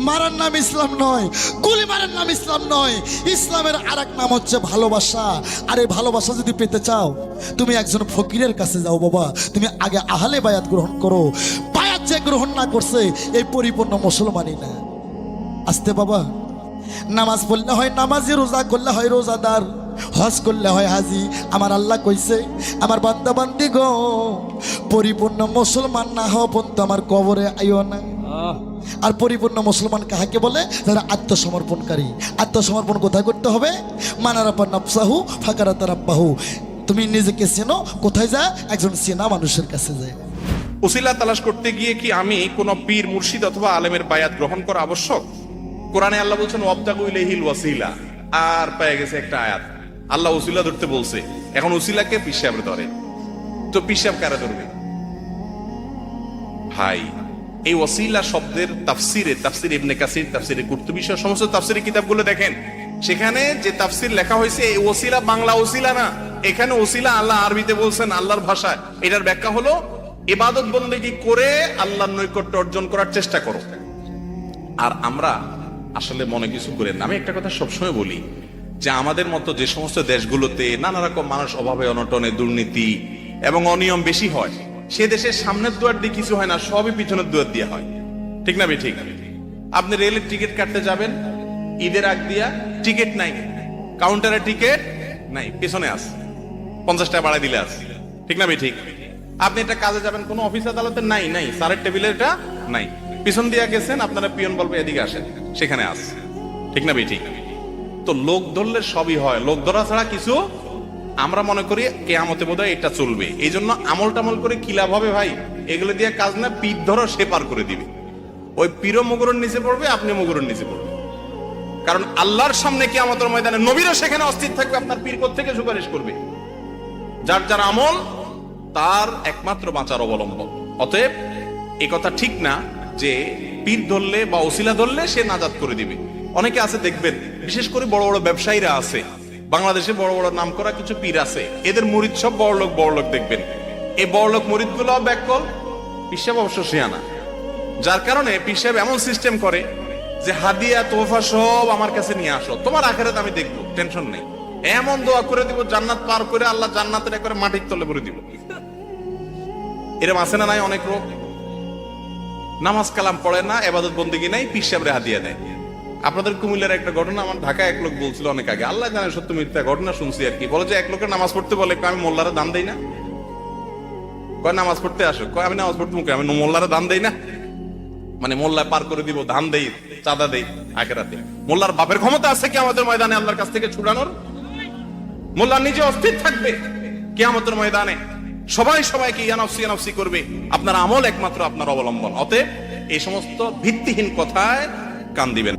মারার নাম ইসলাম নয়, গুলি মারার নাম ইসলাম নয়। ইসলামের আর নাম হচ্ছে ভালোবাসা। আর এই ভালোবাসা যদি পেতে চাও, তুমি একজন ফকিরের কাছে যাও বাবা। তুমি আগে আহলে বায়াত গ্রহণ করো। বায়াত যে গ্রহণ না করছে, এই পরিপূর্ণ মুসলমানই না। আসতে বাবা। নামাজ পড়লে হয় নামাজি, রোজা করলে হয় রোজাদার, হজ করলে হয় হাজি। আমার আল্লাহ কইছে, আমার বান্দা, বান্দি গো, পরিপূর্ণ মুসলমান না হওয়া পর্যন্ত আমার কবরে আইও না। আর পরিপূর্ণ মুসলমান কাহাকে বলে? যারা আত্মসমর্পণকারী। আত্মসমর্পণ কোথায় করতে হবে? মানারাপা নাফসাহু ফাঁকারা তারাপ্পাহু তুমি নিজেকে চেনো, কোথায় যা একজন চেনা মানুষের কাছে যায়। উসিলা তালাশ করতে গিয়ে কি আমি কোন পীর, মুর্শিদ অথবা আলেমের বায়াত গ্রহণ করা আবশ্যক? কোরআনে আল্লাহ বলছেন, ওয়াবতাগু ইলাইহিল ওয়াসিলা। আর পেয়ে গেছে একটা আয়াত। আল্লাহ উসিলা ধরতে বলছে, এখন উসিলাকে পিসাবে ধরে। তো পিসাব কারা ধরবে? ভাই এই ওসিলা শব্দের তাফসিরে, তাফসির ইবনে কাসির, তাফসিরে কুর্তুবী সহ সমস্ত তাফসিরের কিতাবগুলো দেখেন। সেখানে যে তাফসির লেখা হয়েছে, এই ওসিলা বাংলা ওসিলা না, এখানে ওসিলা আল্লাহ আরবিতে বলছেন আল্লাহর ভাষায়। এটার ব্যাখ্যা হলো, ইবাদত বন্দেগী করে আল্লাহর নৈকট্য অর্জন করার চেষ্টা করো। আর আমরা আসলে মনে কিছু করেন না। আমি একটা কথা সবসময় বলি যে আমাদের মতো যে সমস্ত দেশগুলোতে নানা রকম মানুষ অভাবে, অনটনে দুর্নীতি এবং অনিয়ম বেশি হয় সে দেশের সামনের দুয়ার দিয়ে কিছু হয় না, সবই পিছনের দুয়ার দিয়ে হয়। ঠিক না ঠিক? আপনি রেলের টিকিট কাটতে যাবেন, ঈদের আগ দিয়া টিকিট নাই, কাউন্টারে টিকিট নাই, পেছনে আস, পঞ্চাশ টাকা বাড়াই দিলে আস। ঠিক না ঠিক? আপনি একটা কাজে যাবেন, কোনো অফিস আদালতে? নাই নাই, স্যারের টেবিলে এটা নাই। পিছন দিয়ে গেছেন, আপনারা পিয়ন বলবে এদিকে আসেন, সেখানে আস। ঠিক না ঠিক? তো লোক ধরলে সবই হয়, লোক ধরা ছাড়া কিছু আমরা মনে করি কেয়ামতে বোধ এটা চলবে। এই জন্য আমল টামল করে কি লাভ হবে ভাই? এগুলো দিয়ে কাজ না, পিঠ ধরো, সে পার করে দিবে। ওই পীরও মুগুরের নিচে পড়বে, আপনি মুগুরের নিচে পড়বে কারণ আল্লাহর সামনে কি আমাদের ময়দানে নবীরও সেখানে অস্থির থাকবে, আপনার পীর থেকে সুপারিশ করবে? যার যার আমল, তার একমাত্র বাঁচার অবলম্বন। অতএব এ কথা ঠিক না যে পীর ধরলে বা ওসিলা ধরলে সে নাজাত করে দিবে। অনেকে আছে, দেখবেন, বিশেষ করে বড় বড় ব্যবসায়ীরা আছে বাংলাদেশে বড় বড় নাম করা কিছু পীর আছে। এদের মুরিদ সব বড় লোক বড় লোক দেখবেন। এই বড় লোক মুরিদগুলো ব্যাককল পিসাব অবশ্য শিয়ানা। যার কারণে পিসাব এমন সিস্টেম করে যে হাদিয়া তোফা সব আমার কাছে নিয়ে আসো। তোমার আখেরাত আমি দেখব, টেনশন নেই। এমন দোয়া করে দিব, জান্নাত পার করে আল্লাহ জান্নাতের একবারে মাটির তলে ভরে দিব। এরম আছে না নাই অনেক লোক নামাজ কালাম পড়ে না, এবাদত বন্দিগি নাই, পিসাবরে হাদিয়া দেয়। আপনাদের কুমিল্লার একটা ঘটনা, আমার ঢাকায় এক লোক বলছিল অনেক আগে, আল্লাহ জানে সত্য মিথ্যা ঘটনা শুনছি আর কি। বলে যে এক লোকের নামাজ পড়তে বলে আমি মোল্লারে দান দেই না? কয়, নামাজ পড়তে আসো। কয়, আমি নামাজ পড়তে মুখে, আমি মোল্লারে দান দেই না? মানে মোল্লা পার করে দিব, ধান দেই, চাঁদা দেই আখেরাতে মোল্লার বাপের ক্ষমতা আছে কি আমাদের ময়দানে আল্লাহর কাছ থেকে ছুড়ানোর? মোল্লা নিজে অস্থির থাকবে কেয়ামতের ময়দানে। সবাই সবাইকে ইয়ানফসি ইয়ানফসি করবে। আপনার আমল একমাত্র আপনার অবলম্বন। অতএব এই সমস্ত ভিত্তিহীন কথায় কান দিবেন